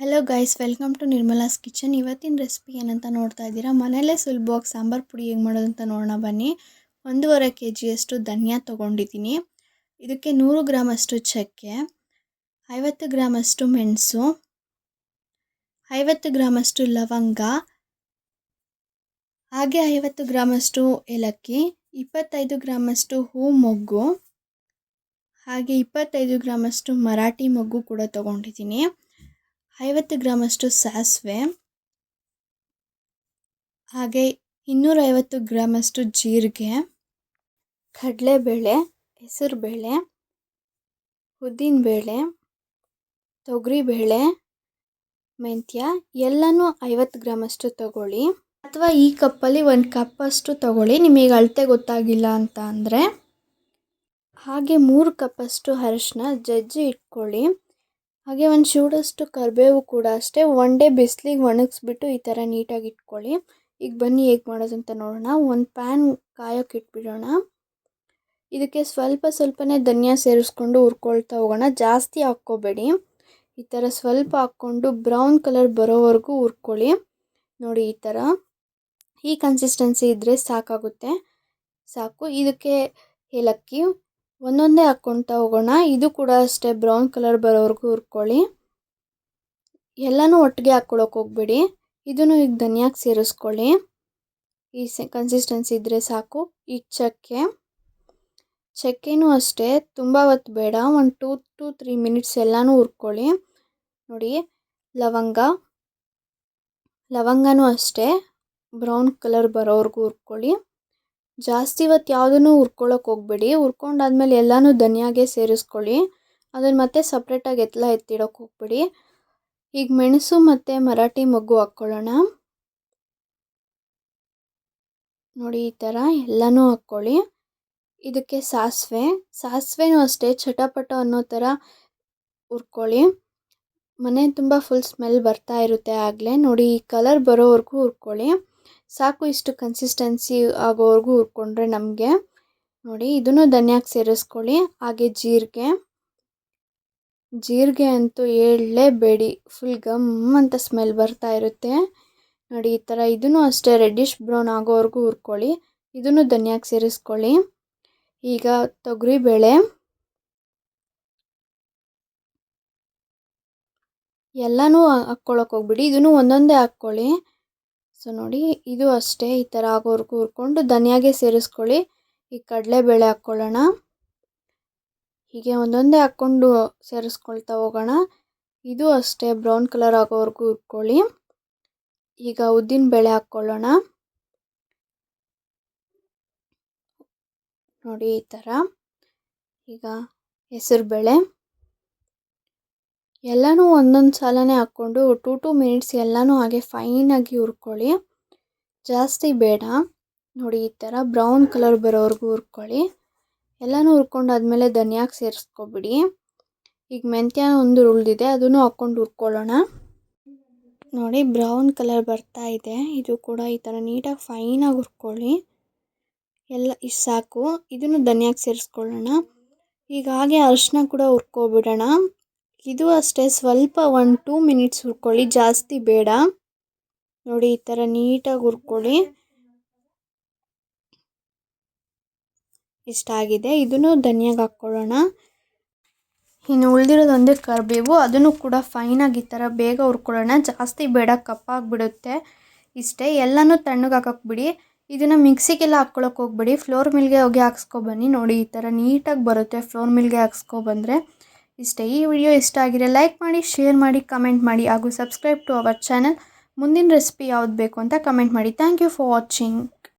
Hello guys welcome to Nirmala's kitchen ಇವತ್ತಿನ recipe ಏನಂತ ನೋಡ್ತಾ ಇದ್ದೀರಾ? ಮನೆಯಲ್ಲೇ ಸುಲಭವಾಗಿ ಸಾಂಬಾರು ಪುಡಿ ಹೇಗೆ ಅಂತ ನೋಡೋಣ ಬನ್ನಿ. ಒಂದೂವರೆ ಕೆ ಜಿಯಷ್ಟು ಧನಿಯಾ ತೊಗೊಂಡಿದ್ದೀನಿ. ಇದಕ್ಕೆ ನೂರು ಗ್ರಾಮಷ್ಟು ಚಕ್ಕೆ, ಐವತ್ತು ಗ್ರಾಮಷ್ಟು ಮೆಣಸು, ಐವತ್ತು ಗ್ರಾಮಷ್ಟು ಲವಂಗ, ಹಾಗೆ ಐವತ್ತು ಗ್ರಾಮಷ್ಟು ಏಲಕ್ಕಿ, ಇಪ್ಪತ್ತೈದು ಗ್ರಾಮಷ್ಟು ಹೂ ಮೊಗ್ಗು ಹಾಗೆ ಇಪ್ಪತ್ತೈದು ಗ್ರಾಮಷ್ಟು ಮರಾಠಿ ಮೊಗ್ಗು ಕೂಡ ತೊಗೊಂಡಿದ್ದೀನಿ. ಐವತ್ತು ಗ್ರಾಮಷ್ಟು ಸಾಸಿವೆ. ಹಾಗೆ ಇನ್ನೂರೈವತ್ತು ಗ್ರಾಮಷ್ಟು ಜೀರಿಗೆ. ಕಡಲೆಬೇಳೆ, ಹೆಸರುಬೇಳೆ, ಉದ್ದಿನಬೇಳೆ, ತೊಗರಿಬೇಳೆ, ಮೆಂತ್ಯ ಎಲ್ಲನೂ ಐವತ್ತು ಗ್ರಾಮಷ್ಟು ತಗೊಳ್ಳಿ. ಅಥವಾ ಈ ಕಪ್ಪಲ್ಲಿ ಒಂದು ಕಪ್ಪಷ್ಟು ತಗೊಳ್ಳಿ. ನಿಮಗೆ ಅಳತೆ ಗೊತ್ತಾಗಿಲ್ಲ ಅಂತ ಅಂದರೆ ಹಾಗೆ ಮೂರು ಕಪ್ಪಷ್ಟು ಅರಶಿನ ಜಜ್ಜಿ ಇಟ್ಕೊಳ್ಳಿ. ಹಾಗೆ ಒಂದು ಚೂಡಷ್ಟು ಕರಿಬೇವು ಕೂಡ ಅಷ್ಟೇ. ಒನ್ ಡೇ ಬಿಸಿಲಿಗೆ ಒಣಗಿಸ್ಬಿಟ್ಟು ಈ ಥರ ನೀಟಾಗಿ ಇಟ್ಕೊಳ್ಳಿ. ಈಗ ಬನ್ನಿ ಹೇಗೆ ಅಂತ ನೋಡೋಣ. ಒಂದು ಪ್ಯಾನ್ ಕಾಯೋಕೆ ಇಟ್ಬಿಡೋಣ. ಇದಕ್ಕೆ ಸ್ವಲ್ಪ ಸ್ವಲ್ಪನೇ ಧನಿಯಾ ಸೇರಿಸ್ಕೊಂಡು ಹುರ್ಕೊಳ್ತಾ ಹೋಗೋಣ. ಜಾಸ್ತಿ ಹಾಕ್ಕೋಬೇಡಿ. ಈ ಥರ ಸ್ವಲ್ಪ ಹಾಕ್ಕೊಂಡು ಬ್ರೌನ್ ಕಲರ್ ಬರೋವರೆಗೂ ಹುರ್ಕೊಳ್ಳಿ. ನೋಡಿ ಈ ಥರ ಈ ಕನ್ಸಿಸ್ಟೆನ್ಸಿ ಇದ್ದರೆ ಸಾಕಾಗುತ್ತೆ. ಸಾಕು. ಇದಕ್ಕೆ ಏಲಕ್ಕಿ ಒಂದೊಂದೇ ಹಾಕ್ಕೊಳ್ತಾ ಹೋಗೋಣ. ಇದು ಕೂಡ ಅಷ್ಟೇ, ಬ್ರೌನ್ ಕಲರ್ ಬರೋವರೆಗೂ ಹುರ್ಕೊಳ್ಳಿ. ಎಲ್ಲನೂ ಒಟ್ಟಿಗೆ ಹಾಕ್ಕೊಳಕ್ಕೆ ಹೋಗ್ಬೇಡಿ. ಇದನ್ನು ಈಗ ಧನಿಯಾಗಿ ಸೇರಿಸ್ಕೊಳ್ಳಿ. ಈ ಕನ್ಸಿಸ್ಟೆನ್ಸಿ ಇದ್ದರೆ ಸಾಕು. ಈ ಚಕ್ಕೆ. ಚಕ್ಕೆನೂ ಅಷ್ಟೇ, ತುಂಬ ಹೊತ್ತು ಬೇಡ. ಒಂದು ಟೂ, ಟು, ತ್ರೀ ಮಿನಿಟ್ಸ್ ಎಲ್ಲನೂ ಹುರ್ಕೊಳ್ಳಿ. ನೋಡಿ, ಲವಂಗ. ಲವಂಗನೂ ಅಷ್ಟೇ, ಬ್ರೌನ್ ಕಲರ್ ಬರೋವರೆಗೂ ಹುರ್ಕೊಳ್ಳಿ. ಜಾಸ್ತಿ ಇವತ್ತು ಯಾವುದನ್ನು ಹುರ್ಕೊಳ್ಳೋಕೆ ಹೋಗ್ಬೇಡಿ. ಹುರ್ಕೊಂಡಾದ್ಮೇಲೆ ಎಲ್ಲನೂ ಧನಿಯಾಗೆ ಸೇರಿಸ್ಕೊಳ್ಳಿ. ಅದನ್ನು ಮತ್ತೆ ಸಪ್ರೇಟಾಗಿ ಎತ್ತಲ ಎತ್ತಿಡೋಕೆ ಹೋಗ್ಬೇಡಿ. ಈಗ ಮೆಣಸು ಮತ್ತು ಮರಾಠಿ ಮೊಗ್ಗು ಹಾಕ್ಕೊಳ್ಳೋಣ. ನೋಡಿ ಈ ಥರ ಎಲ್ಲನೂ ಹಾಕ್ಕೊಳ್ಳಿ. ಇದಕ್ಕೆ ಸಾಸಿವೆ. ಸಾಸಿವೆನೂ ಅಷ್ಟೇ, ಚಟಪಟ ಅನ್ನೋ ಥರ ಹುರ್ಕೊಳ್ಳಿ. ಮನೆ ತುಂಬ ಫುಲ್ ಸ್ಮೆಲ್ ಬರ್ತಾ ಇರುತ್ತೆ ಆಗಲೇ. ನೋಡಿ ಈ ಕಲರ್ ಬರೋವರೆಗೂ ಹುರ್ಕೊಳ್ಳಿ. ಸಾಕು ಇಷ್ಟು ಕನ್ಸಿಸ್ಟೆನ್ಸಿ ಆಗೋವರೆಗೂ ಹುರ್ಕೊಂಡ್ರೆ ನಮಗೆ. ನೋಡಿ, ಇದನ್ನು ಧನ್ಯಾಕ್ಕೆ ಸೇರಿಸ್ಕೊಳ್ಳಿ. ಹಾಗೆ ಜೀರಿಗೆ. ಜೀರಿಗೆ ಅಂತೂ ಹೇಳಲೇಬೇಡಿ. ಫುಲ್ ಗಮ್ ಅಂತ ಸ್ಮೆಲ್ ಬರ್ತಾ ಇರುತ್ತೆ. ನೋಡಿ, ಈ ಥರ ಇದನ್ನು ಅಷ್ಟೇ ರೆಡ್ಡಿಶ್ ಬ್ರೌನ್ ಆಗೋವರೆಗೂ ಹುರ್ಕೊಳ್ಳಿ. ಇದನ್ನು ಧನಿಯಾಗೆ ಸೇರಿಸ್ಕೊಳ್ಳಿ. ಈಗ ತೊಗರಿಬೇಳೆ ಎಲ್ಲನೂ ಹಾಕ್ಕೊಳಕ್ಕೆ ಹೋಗ್ಬಿಡಿ. ಇದನ್ನು ಒಂದೊಂದೇ ಹಾಕ್ಕೊಳ್ಳಿ. ಸೊ ನೋಡಿ, ಇದು ಅಷ್ಟೇ. ಈ ಥರ ಆಗೋವರೆಗೂ ಹುರ್ಕೊಂಡು ಧನಿಯಾಗೆ ಸೇರಿಸ್ಕೊಳ್ಳಿ. ಈ ಕಡಲೆಬೇಳೆ ಹಾಕ್ಕೊಳ್ಳೋಣ. ಹೀಗೆ ಒಂದೊಂದೇ ಹಾಕ್ಕೊಂಡು ಸೇರಿಸ್ಕೊಳ್ತಾ ಹೋಗೋಣ. ಇದು ಅಷ್ಟೇ, ಬ್ರೌನ್ ಕಲರ್ ಆಗೋವರೆಗೂ ಹುರ್ಕೊಳ್ಳಿ. ಈಗ ಉದ್ದಿನ ಬೇಳೆ ಹಾಕ್ಕೊಳ್ಳೋಣ. ನೋಡಿ, ಈ ಥರ. ಈಗ ಹೆಸರುಬೇಳೆ. ಎಲ್ಲನೂ ಒಂದೊಂದು ಸಲನೇ ಹಾಕ್ಕೊಂಡು ಟೂ ಟೂ ಮಿನಿಟ್ಸ್ ಎಲ್ಲನೂ ಹಾಗೆ ಫೈನಾಗಿ ಹುರ್ಕೊಳ್ಳಿ. ಜಾಸ್ತಿ ಬೇಡ. ನೋಡಿ ಈ ಥರ ಬ್ರೌನ್ ಕಲರ್ ಬರೋವರೆಗೂ ಹುರ್ಕೊಳ್ಳಿ. ಎಲ್ಲನೂ ಹುರ್ಕೊಂಡಾದ್ಮೇಲೆ ಧನಿಯಾಗಿ ಸೇರಿಸ್ಕೊಬಿಡಿ. ಈಗ ಮೆಂತ್ಯ ಒಂದು ಉಳಿದಿದೆ, ಅದನ್ನು ಹಾಕ್ಕೊಂಡು ಹುರ್ಕೊಳ್ಳೋಣ. ನೋಡಿ ಬ್ರೌನ್ ಕಲರ್ ಬರ್ತಾ ಇದೆ. ಇದು ಕೂಡ ಈ ಥರ ನೀಟಾಗಿ ಫೈನಾಗಿ ಹುರ್ಕೊಳ್ಳಿ. ಎಲ್ಲ ಇಷ್ಟು ಸಾಕು. ಇದನ್ನು ಧನಿಯಾಗಿ ಸೇರಿಸ್ಕೊಳ್ಳೋಣ. ಈಗ ಹಾಗೆ ಅರಿಶಿನ ಕೂಡ ಹುರ್ಕೊಬಿಡೋಣ. ಇದು ಅಷ್ಟೇ, ಸ್ವಲ್ಪ ಒಂದು ಟೂ ಮಿನಿಟ್ಸ್ ಹುರ್ಕೊಳ್ಳಿ ಜಾಸ್ತಿ ಬೇಡ. ನೋಡಿ, ಈ ಥರ ನೀಟಾಗಿ ಹುರ್ಕೊಳ್ಳಿ ಇಷ್ಟಾಗಿದೆ ಇದನ್ನು ಧನಿಯಾಗಿ ಹಾಕ್ಕೊಳ್ಳೋಣ. ಇನ್ನು ಉಳಿದಿರೋದು ಒಂದೇ ಕರಿಬೇವು, ಅದನ್ನು ಕೂಡ ಫೈನಾಗಿ ಈ ಥರ ಬೇಗ ಹುರ್ಕೊಳ್ಳೋಣ ಜಾಸ್ತಿ ಬೇಡ, ಕಪ್ಪಾಗಿಬಿಡುತ್ತೆ. ಇಷ್ಟೇ, ಎಲ್ಲನೂ ತಣ್ಣಗೆ ಹಾಕಕ್ಕೆ ಇದನ್ನು ಮಿಕ್ಸಿಗೆಲ್ಲ ಹಾಕ್ಕೊಳಕ್ಕೆ ಹೋಗ್ಬೇಡಿ. ಫ್ಲೋರ್ ಮಿಲ್ಗೆ ಹೋಗಿ ಹಾಕ್ಸ್ಕೊಬನ್ನಿ ನೋಡಿ, ಈ ಥರ ನೀಟಾಗಿ ಬರುತ್ತೆ. ಫ್ಲೋರ್ ಮಿಲ್ಗೆ ಹಾಕ್ಸ್ಕೊಬಂದರೆ ಇಷ್ಟೇ ಈ ವಿಡಿಯೋ ಇಷ್ಟ ಆಗಿದೆ ಲೈಕ್ ಮಾಡಿ ಶೇರ್ ಮಾಡಿ ಕಮೆಂಟ್ ಮಾಡಿ ಹಾಗೂ ಸಬ್ಸ್ಕ್ರೈಬ್ ಟು ಅವರ್ ಚಾನಲ್ ಮುಂದಿನ ರೆಸಿಪಿ ಯಾವ್ದು ಬೇಕು ಅಂತ ಕಮೆಂಟ್ ಮಾಡಿ. Thank you for watching